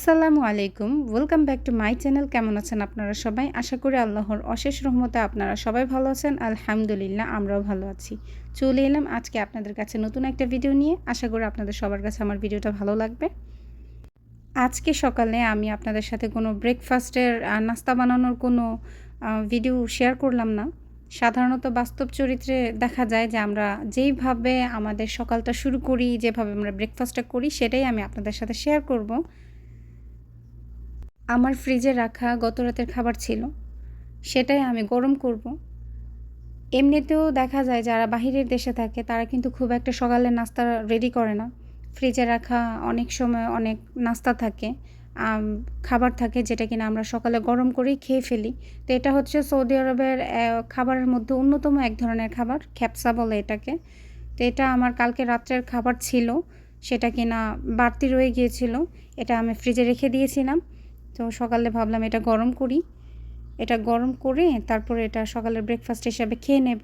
আসসালামু আলাইকুম। Welcome back to my channel কেমন আছেন আপনারা সবাই? আশা করি আল্লাহর অশেষ রহমতে আপনারা সবাই ভালো আছেন। আলহামদুলিল্লাহ, আমরাও ভালো আছি। চলে এলাম আজকে আপনাদের কাছে নতুন একটা ভিডিও নিয়ে। আশা করি আপনাদের সবার কাছে আমার ভিডিওটা ভালো লাগবে। আজকে সকালে আমি আপনাদের সাথে কোনো ব্রেকফাস্টের নাস্তা বানানোর কোনো ভিডিও শেয়ার করলাম না। সাধারণত বাস্তব চরিত্রে দেখা যায় যে আমরা যেইভাবে আমাদের সকালটা শুরু করি, যেভাবে আমরা ব্রেকফাস্টটা করি, সেটাই আমি আপনাদের সাথে শেয়ার করব। আমার ফ্রিজে রাখা গত রাতের খাবার ছিল। সেটাই আমি গরম করব। এমনিতেও দেখা যায় যারা বাহিরের দেশে থাকে, তারা কিন্তু খুব একটা সকালে নাস্তা রেডি করে না। ফ্রিজে রাখা অনেক সময় অনেক নাস্তা থাকে খাবার থাকে যেটা কিনা আমরা সকালে গরম করেই খেয়ে ফেলি। তো এটা হচ্ছে সৌদি আরবের খাবারের মধ্যে অন্যতম এক ধরনের খাবার, খ্যাপসা বলে এটাকে। তো এটা আমার কালকে রাত্রের খাবার ছিল, সেটা কিনা বাড়তি রয়ে গিয়েছিল, এটা আমি ফ্রিজে রেখে দিয়েছিলাম। তো সকালে ভাবলাম এটা গরম করি। এটা গরম করে তারপরে এটা সকালের ব্রেকফাস্ট হিসাবে খেয়ে নেব।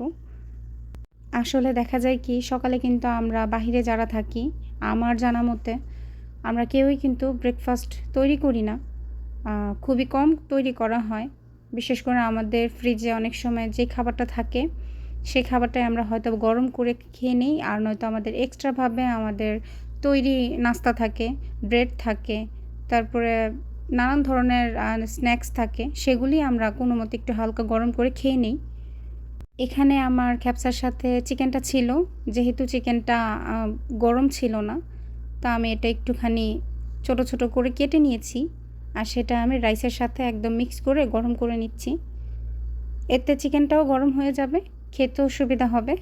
আসলে দেখা যায় কি, সকালে কিন্তু আমরা বাহিরে যারা থাকি, আমার জানা মতে আমরা কেউই কিন্তু ব্রেকফাস্ট তৈরি করি না। খুবই কম তৈরি করা হয়। বিশেষ করে আমাদের ফ্রিজে অনেক সময় যে খাবারটা থাকে, সেই খাবারটাই আমরা হয়তো গরম করে খেয়ে নিই, আর নয়তো আমাদের এক্সট্রাভাবে আমাদের তৈরি নাস্তা থাকে ব্রেড থাকে, তারপরে নানান ধরনের স্ন্যাক্স থাকে, সেগুলি আমরা কোনো মতো একটু হালকা গরম করে খেয়ে নিই। এখানে আমার খ্যাপসার সাথে চিকেনটা ছিল, যেহেতু চিকেনটা গরম ছিল না, তা আমি এটা একটুখানি ছোট ছোট করে কেটে নিয়েছি, আর সেটা আমি রাইসের সাথে একদম মিক্স করে গরম করে নিচ্ছি। এতে চিকেনটাও গরম হয়ে যাবে, খেতেও সুবিধা হবে।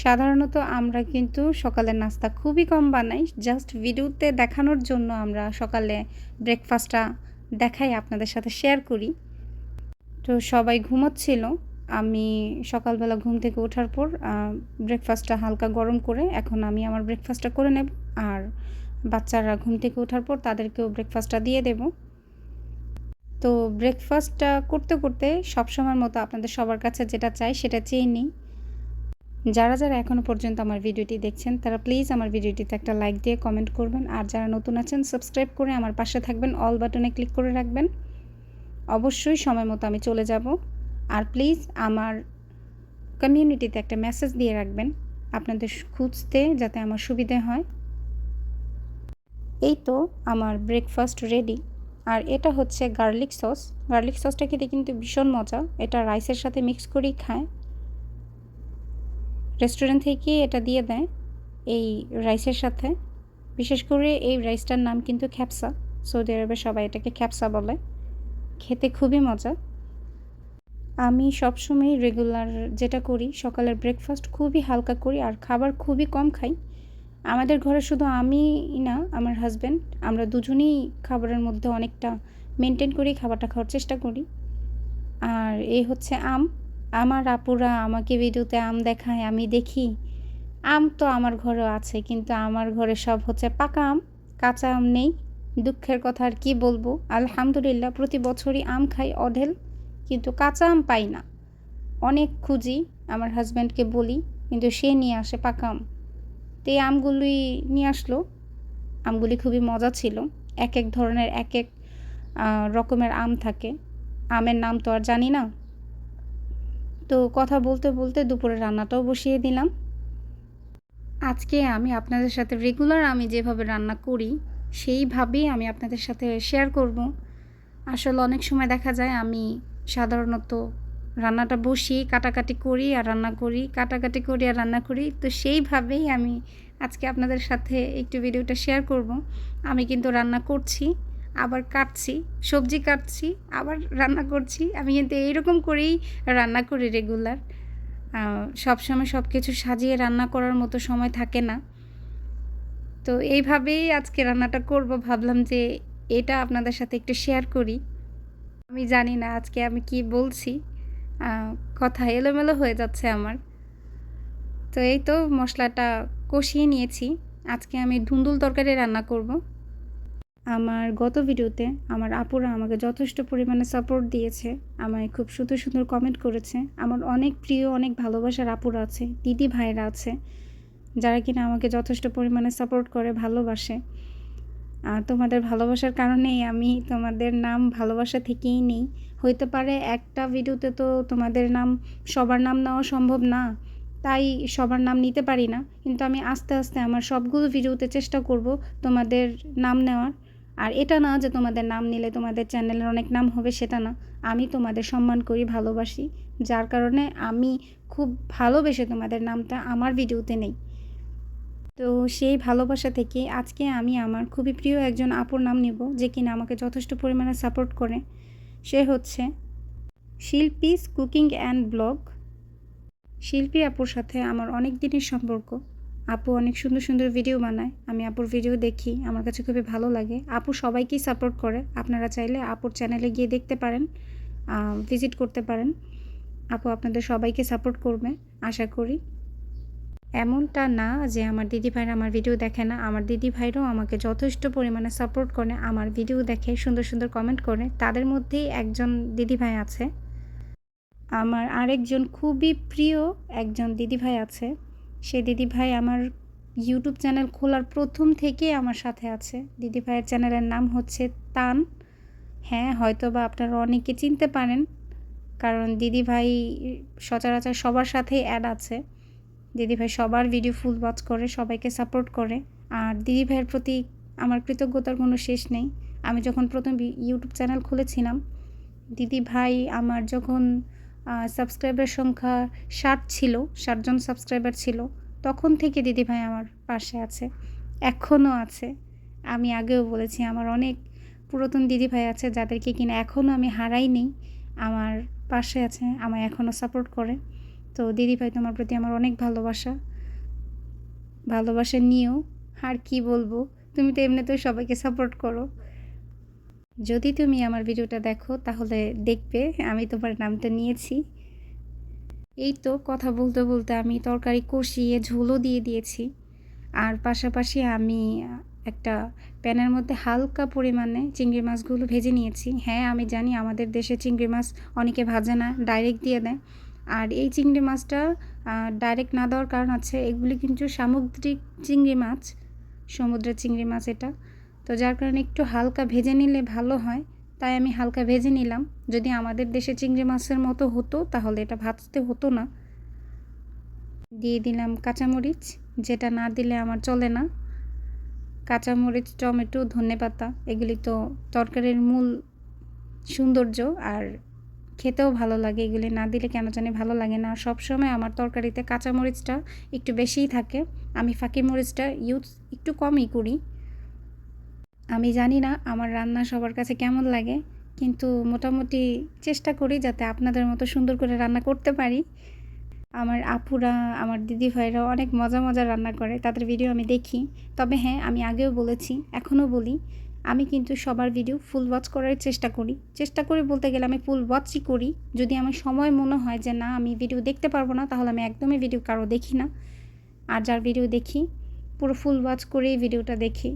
সাধারণত আমরা কিন্তু সকালের নাস্তা খুবই কম বানাই। জাস্ট ভিডিওতে দেখানোর জন্য আমরা সকালে ব্রেকফাস্টটা দেখাই, আপনাদের সাথে শেয়ার করি। তো সবাই ঘুমোচ্ছিল। আমি সকালবেলা ঘুম থেকে ওঠার পর ব্রেকফাস্টটা হালকা গরম করে এখন আমি আমার ব্রেকফাস্টটা করে নেব। আর বাচ্চারা ঘুম থেকে ওঠার পর তাদেরকেও ব্রেকফাস্টটা দিয়ে দেব। তো ব্রেকফাস্টটা করতে করতে সবসময়ের মতো আপনাদের সবার কাছে যেটা চাই সেটা চেয়ে নিই। যারা যারা এখনও পর্যন্ত আমার ভিডিওটি দেখছেন, তারা প্লিজ আমার ভিডিওটিতে একটা লাইক দিয়ে কমেন্ট করবেন। আর যারা নতুন আছেন সাবস্ক্রাইব করে আমার পাশে থাকবেন অল বাটনে ক্লিক করে রাখবেন। অবশ্যই সময় মতো আমি চলে যাব। আর প্লিজ আমার কমিউনিটিতে একটা মেসেজ দিয়ে রাখবেন, আপনাদের খুঁজতে যাতে আমার সুবিধে হয়। এই তো আমার ব্রেকফাস্ট রেডি আর এটা হচ্ছে গার্লিক সস গার্লিক সসটা খেতে কিন্তু ভীষণ মজা। এটা রাইসের সাথে মিক্স করেই খায়। রেস্টুরেন্ট থেকে এটা দিয়ে দেয় এই রাইসের সাথে। বিশেষ করে এই রাইসটার নাম কিন্তু খ্যাপসা সৌদি আরবে সবাই এটাকে খ্যাপসা বলে। খেতে খুবই মজা। আমি সবসময় রেগুলার যেটা করি, সকালের ব্রেকফাস্ট খুবই হালকা করি আর খাবার খুবই কম খাই। আমাদের ঘরে শুধু আমি না, আমার হাজব্যান্ড আমরা দুজনেই খাবারের মধ্যে অনেকটা মেনটেন করি খাবারটা খাওয়ার চেষ্টা করি। আর এই হচ্ছে আম। আমার আপুরা আমাকে ভিডিওতে আম দেখায়, আমি দেখি। আম তো আমার ঘরেও আছে, কিন্তু আমার ঘরে সব হচ্ছে পাকা আম, কাঁচা আম নেই। দুঃখের কথা আর কী বলব? আলহামদুলিল্লাহ, প্রতি বছরই আম খাই অঢেল, কিন্তু কাঁচা আম পাই না। অনেক খুঁজি, আমার হাজব্যান্ডকে বলি, কিন্তু সে নিয়ে আসে পাকা আম। তো এই আমগুলি নিয়ে আসলো। আমগুলি খুবই মজা ছিল। এক এক ধরনের এক এক রকমের আম থাকে। আমের নাম তো আর জানি না। তো কথা বলতে বলতে দুপুরে রান্নাটাও বসিয়ে দিলাম। আজকে আমি আপনাদের সাথে রেগুলার আমি যেভাবে রান্না করি, সেইভাবেই আমি আপনাদের সাথে শেয়ার করব। আসলে অনেক সময় দেখা যায় আমি সাধারণত রান্নাটা বসি কাটাকাটি করি আর রান্না করি, কাটাকাটি করি আর রান্না করি, তো সেইভাবেই আমি আজকে আপনাদের সাথে একটু ভিডিওটা শেয়ার করব। আমি কিন্তু রান্না করছি। আবার কাটছি, সবজি কাটছি, আবার রান্না করছি। আমি কিন্তু এইরকম করেই রান্না করি রেগুলার সবসময় সব কিছু সাজিয়ে রান্না করার মতো সময় থাকে না। তো এইভাবেই আজকে রান্নাটা করব। ভাবলাম যে এটা আপনাদের সাথে একটু শেয়ার করি। আমি জানি না আজকে আমি কি বলছি। কথা এলোমেলো হয়ে যাচ্ছে আমার। তো এই তো মশলাটা কষিয়ে নিয়েছি। আজকে আমি ধুন্দুল তরকারি রান্না করব। আমার গত ভিডিওতে আমার আপুরা আমাকে যথেষ্ট পরিমাণে সাপোর্ট দিয়েছে আমায় খুব সুন্দর সুন্দর কমেন্ট করেছে। আমার অনেক প্রিয় অনেক ভালোবাসার আপুরা আছে দিদি ভাইরা আছে যারা কিনা আমাকে যথেষ্ট পরিমাণে সাপোর্ট করে ভালোবাসে। আহ, তোমাদের ভালোবাসার কারণেই আমি তোমাদের নাম ভালোবাসা থেকেই নেই। হইতে পারে একটা ভিডিওতে তো তোমাদের নাম সবার নাম নেওয়া সম্ভব না তাই সবার নাম নিতে পারি না। কিন্তু আমি আস্তে আস্তে আমার সবগুলো ভিডিওতে চেষ্টা করব তোমাদের নাম নেওয়ার। আর এটা না যে তোমাদের নাম নিলে তোমাদের চ্যানেলের অনেক নাম হবে, সেটা না। আমি তোমাদের সম্মান করি, ভালোবাসি। যার কারণে আমি খুব ভালোবেসে তোমাদের নামটা আমার ভিডিওতে নেই। তো সেই ভালোবাসা থেকে আজকে আমি আমার খুবই প্রিয় একজন আপুর নাম নেব, যে কিনা আমাকে যথেষ্ট পরিমাণে সাপোর্ট করে। সে হচ্ছে শিল্পীস কুকিং অ্যান্ড ব্লগ শিল্পী আপুর সাথে আমার অনেক দিনের সম্পর্ক। আপু অনেক সুন্দর সুন্দর ভিডিও বানায়। আমি আপুর ভিডিও দেখি, আমার কাছে খুবই ভালো লাগে। আপু সবাইকেই সাপোর্ট করে। আপনারা চাইলে আপুর চ্যানেলে গিয়ে দেখতে পারেন ভিজিট করতে পারেন। আপু আপনাদের সবাইকে সাপোর্ট করবে, আশা করি। এমনটা না যে আমার দিদি ভাইরা আমার ভিডিও দেখে না। আমার দিদি ভাইরাও আমাকে যথেষ্ট পরিমাণে সাপোর্ট করে, আমার ভিডিও দেখে, সুন্দর সুন্দর কমেন্ট করে। তাদের মধ্যেই একজন দিদি ভাই আছে। আমার আরেকজন খুবই প্রিয় একজন দিদি ভাই আছে। সেই দিদি ভাই আমার ইউটিউব চ্যানেল খোলার প্রথম থেকে আমার সাথে আছে। দিদি ভাইয়ের চ্যানেলের নাম হচ্ছে তান। হ্যাঁ হয়তো বা আপনারা অনেকে চিনতে পারেন, কারণ দিদি ভাই সচরাচর সবার সাথেই অ্যাড আছে। দিদিভাই সবার ভিডিও ফুল ওয়াচ করে, সবাইকে সাপোর্ট করে। আর দিদিভাইয়ের প্রতি আমার কৃতজ্ঞতার কোনো শেষ নেই। আমি যখন প্রথম ইউটিউব চ্যানেল খুলেছিলাম দিদি ভাই আমার যখন সাবস্ক্রাইবার সংখ্যা ষাট ছিল ষাটজন সাবস্ক্রাইবার ছিল। তখন থেকে দিদি ভাই আমার পাশে আছে, এখনও আছে। আমি আগেও বলেছি, আমার অনেক পুরাতন দিদি ভাই আছে যাদেরকে কিনা এখনও আমি হারাই নেই আমার পাশে আছে, আমায় এখনও সাপোর্ট করে। তো দিদিভাই, তোমার প্রতি আমার অনেক ভালোবাসা। ভালোবাসা নিয়েও আর কি বলব, তুমি তো এমনিতেও সবাইকে সাপোর্ট করো। যদি তুমি আমার ভিডিওটা দেখো, তাহলে দেখবে আমি তোমার নামটা নিয়েছি। এই তো কথা বলতে বলতে আমি তরকারি কষিয়ে ঝোলও দিয়ে দিয়েছি। আর পাশাপাশি আমি একটা প্যানের মধ্যে হালকা পরিমাণে চিংড়ি মাছগুলো ভেজে নিয়েছি। হ্যাঁ আমি জানি আমাদের দেশে চিংড়ি মাছ অনেকে ভাজে না, ডাইরেক্ট দিয়ে দেয়। আর এই চিংড়ি মাছটা ডাইরেক্ট না দেওয়ার কারণ আছে, এগুলি কিন্তু সামুদ্রিক চিংড়ি মাছ, সমুদ্রের চিংড়ি মাছ এটা। তো যার কারণে একটু হালকা ভেজে নিলে ভালো হয়। তাই আমি হালকা ভেজে নিলাম। যদি আমাদের দেশে চিংড়ি মাছের মতো হতো, তাহলে এটা ভাজতে হতো না। দিয়ে দিলাম কাঁচামরিচ, যেটা না দিলে আমার চলে না। কাঁচামরিচ, টমেটো ধনে পাতা এগুলি তো তরকারির মূল সৌন্দর্য আর খেতেও ভালো লাগে। এগুলি না দিলে কেন জানি ভালো লাগে না। সবসময় আমার তরকারিতে কাঁচামরিচটা একটু বেশিই থাকে। আমি ফাঁকি মরিচটা ইউজ একটু কমই করি। আমি জানি না আমার রান্না সবার কাছে কেমন লাগে, কিন্তু মোটামুটি চেষ্টা করি যাতে আপনাদের মতো সুন্দর করে রান্না করতে পারি। আমার আপুরা, আমার দিদি ভাইরা অনেক মজা মজা রান্না করে, তাদের ভিডিও আমি দেখি। তবে হ্যাঁ আমি আগেও বলেছি, এখনও বলি, আমি কিন্তু সবার ভিডিও ফুল ওয়াচ করার চেষ্টা করি। চেষ্টা করি বলতে গেলে আমি ফুল ওয়াচই করি। যদি আমার সময় মনে হয় যে না, আমি ভিডিও দেখতে পারব না, তাহলে আমি একদমই ভিডিও কারও দেখি না। আর যার ভিডিও দেখি, পুরো ফুল ওয়াচ করেই ভিডিওটা দেখি।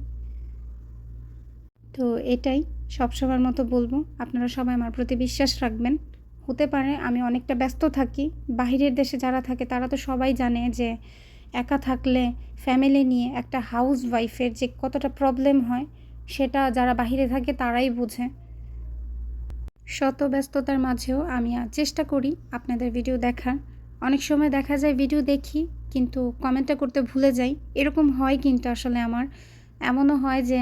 তো এটাই সবসময়ের মতো বলব। আপনারা সবাই আমার প্রতি বিশ্বাস রাখবেন। হতে পারে আমি অনেকটা ব্যস্ত থাকি। বাহিরের দেশে যারা থাকে, তারা তো সবাই জানে যে একা থাকলে ফ্যামিলি নিয়ে একটা হাউস ওয়াইফের যে কতটা প্রবলেম হয়, সেটা যারা বাহিরে থাকে, তারাই বোঝে। শত ব্যস্ততার মাঝেও আমি চেষ্টা করি আপনাদের ভিডিও দেখার। অনেক সময় দেখা যায় ভিডিও দেখি, কিন্তু কমেন্টটা করতে ভুলে যাই। এরকম হয় কিন্তু আসলে আমার। এমনও হয় যে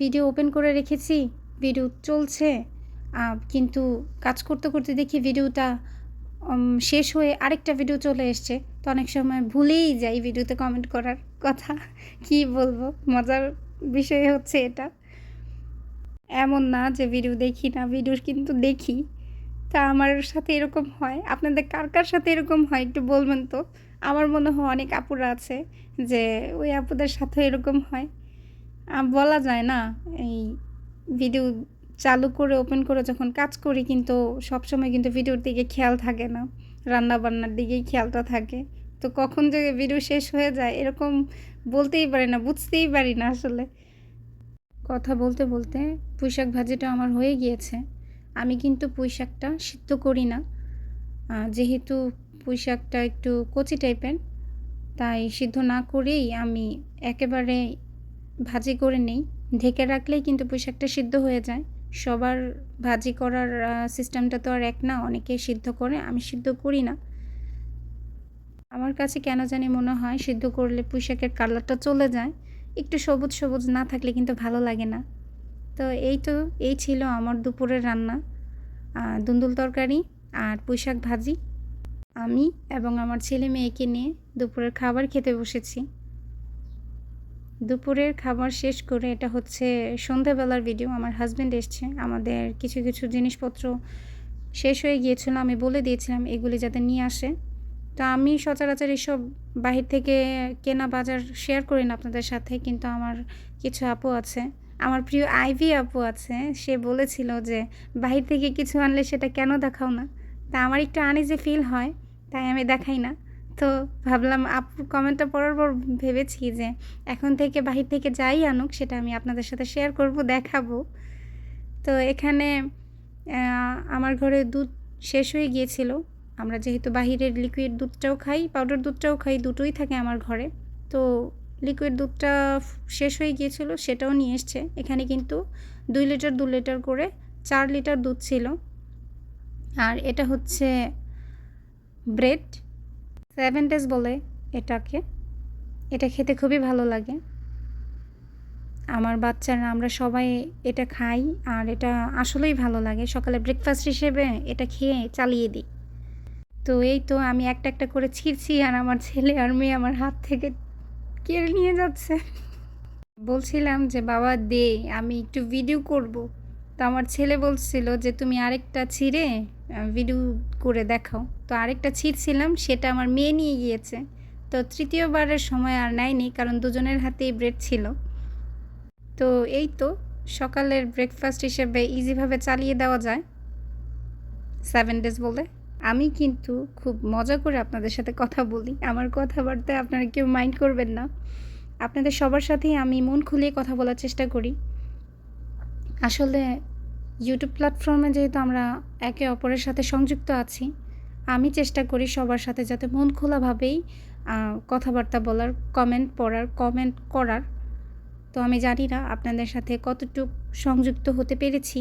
ভিডিও ওপেন করে রেখেছি ভিডিও চলছে। কিন্তু কাজ করতে করতে দেখি ভিডিওটা শেষ হয়ে আরেকটা ভিডিও চলে এসছে। তো অনেক সময় ভুলেই যাই ভিডিওতে কমেন্ট করার কথা। কি বলব? মজার বিষয় হচ্ছে এটা। এমন না যে ভিডিও দেখি না ভিডিও কিন্তু দেখি। তা আমার সাথে এরকম হয়। আপনাদের কার কার সাথে এরকম হয় একটু বলবেন তো? আমার মনে হয় অনেক আপুরা আছে যে ওই আপুদের সাথে এরকম হয়। বলা যায় না। এই ভিডিও চালু করে ওপেন করে যখন কাজ করি কিন্তু সবসময় কিন্তু ভিডিওর দিকে খেয়াল থাকে না। রান্না বান্নার দিকেই খেয়ালটা থাকে। তো কখন যে ভিডিও শেষ হয়ে যায়, এরকম বলতেই পারি না, বুঝতেই পারি না আসলে। কথা বলতে বলতে পুঁইশাক ভাজিটা আমার হয়ে গিয়েছে। আমি কিন্তু পুঁইশাকটা সিদ্ধ করি না। যেহেতু পুঁইশাকটা একটু কচি টাইপের তাই সিদ্ধ না করেই আমি একেবারে ভাজি করে নেই। ঢেকে রাখলেই কিন্তু পুঁই শাকটা সিদ্ধ হয়ে যায়। সবার ভাজি করার সিস্টেমটা তো আর এক না অনেকে সিদ্ধ করে, আমি সিদ্ধ করি না। আমার কাছে কেন জানি মনে হয়, সিদ্ধ করলে পুঁই শাকের কালারটা চলে যায়। একটু সবুজ সবুজ না থাকলে কিন্তু ভালো লাগে না। তো এই তো, এই ছিল আমার দুপুরের রান্না। দুন্দুল তরকারি আর পুঁই শাক ভাজি। আমি এবং আমার ছেলে মেয়েকে নিয়ে দুপুরের খাবার খেতে বসেছি। দুপুরের খাবার শেষ করে এটা হচ্ছে সন্ধ্যাবেলার ভিডিও আমার হাজব্যান্ড এসছে, আমাদের কিছু কিছু জিনিসপত্র শেষ হয়ে গিয়েছিল, আমি বলে দিয়েছিলাম এগুলি যাতে নিয়ে আসে। তো আমি সচরাচর এসব বাহির থেকে কেনা বাজার শেয়ার করি না আপনাদের সাথে, কিন্তু আমার কিছু আপু আছে, আমার প্রিয় আইভি আপু আছে, সে বলেছিল যে বাহির থেকে কিছু আনলে সেটা কেন দেখাও না? তা আমার একটু আনিজে ফিল হয়, তাই আমি দেখাই না। তো ভাবলাম আপুর কমেন্টটা পড়ার পর ভেবেছি যে এখন থেকে বাহির থেকে যাই আনুক, সেটা আমি আপনাদের সাথে শেয়ার করব, দেখাবো। তো এখানে আমার ঘরে দুধ শেষ হয়ে গিয়েছিল। আমরা যেহেতু বাহিরের লিকুইড দুধটাও খাই পাউডার দুধটাও খাই, দুটোই থাকে আমার ঘরে। তো লিকুইড দুধটা শেষ হয়ে গিয়েছিল, সেটাও নিয়ে এসছে। এখানে কিন্তু দুই লিটার, দু লিটার করে চার লিটার দুধ ছিল। আর এটা হচ্ছে ব্রেড। সেভেন ডেজ বলে এটাকে। এটা খেতে খুবই ভালো লাগে। আমার বাচ্চারা, আমরা সবাই এটা খাই আর এটা আসলেই ভালো লাগে। সকালে ব্রেকফাস্ট হিসেবে এটা খেয়ে চালিয়ে দিই। তো এই তো আমি একটা একটা করে ছিঁড়ছি আর আমার ছেলে আর মেয়ে আমার হাত থেকে কেড়ে নিয়ে যাচ্ছে। বলছিলাম যে, বাবা দে, আমি একটু ভিডিও করব। তো আমার ছেলে বলছিল যে, তুমি আরেকটা ছিঁড়ে ভিডিও করে দেখাও। তো আরেকটা ছিঁড়ছিলাম, সেটা আমার মেয়ে নিয়ে গিয়েছে। তো তৃতীয়বারের সময় আর নেয়নি, কারণ দুজনের হাতেই ব্রেড ছিল। তো এই তো, সকালের ব্রেকফাস্ট হিসেবে ইজিভাবে চালিয়ে দেওয়া যায়। সেভেন ডেজ বলে। আমি কিন্তু খুব মজা করে আপনাদের সাথে কথা বলি। আমার কথাবার্তায় আপনারা কেউ মাইন্ড করবেন না। আপনাদের সবার সাথেই আমি মন খুলিয়ে কথা বলার চেষ্টা করি। আসলে ইউটিউব প্ল্যাটফর্মে যেহেতু আমরা একে অপরের সাথে সংযুক্ত আছি, আমি চেষ্টা করি সবার সাথে যাতে মন খোলাভাবেই কথাবার্তা বলার কমেন্ট পড়ার কমেন্ট করার। তো আমি জানি না আপনাদের সাথে কতটুকু সংযুক্ত হতে পেরেছি।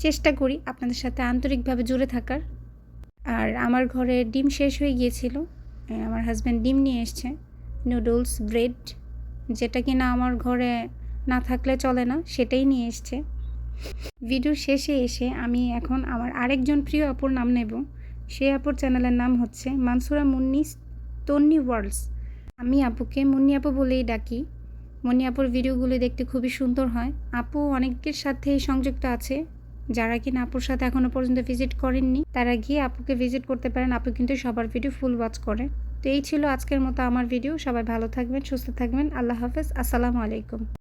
চেষ্টা করি আপনাদের সাথে আন্তরিকভাবে জুড়ে থাকার। আর আমার ঘরে ডিম শেষ হয়ে গিয়েছিল আমার হাজব্যান্ড ডিম নিয়ে এসছে নুডলস ব্রেড যেটা কিনা আমার ঘরে না থাকলে চলে না, সেটাই নিয়ে এসছে। ভিডিও শেষে এসে আমি এখন আমার আরেকজন প্রিয় আপুর নাম নেব। সে আপুর চ্যানেলের নাম হচ্ছে মানসুরা মুন্নি তন্নি ওয়ার্লস আমি আপুকে মুন্নি আপু বলেই ডাকি। মুন্নি আপুর ভিডিওগুলি দেখতে খুবই সুন্দর হয়। আপু অনেকের সাথেই সংযুক্ত আছে। যারা কিনা আপুর সাথে এখনও পর্যন্ত ভিজিট করেননি, তারা গিয়ে আপুকে ভিজিট করতে পারেন। আপু কিন্তু সবার ভিডিও ফুল ওয়াচ করে। তো এই ছিল আজকের মতো আমার ভিডিও। সবাই ভালো থাকবেন, সুস্থ থাকবেন। আল্লাহ হাফেজ। আসসালামু আলাইকুম।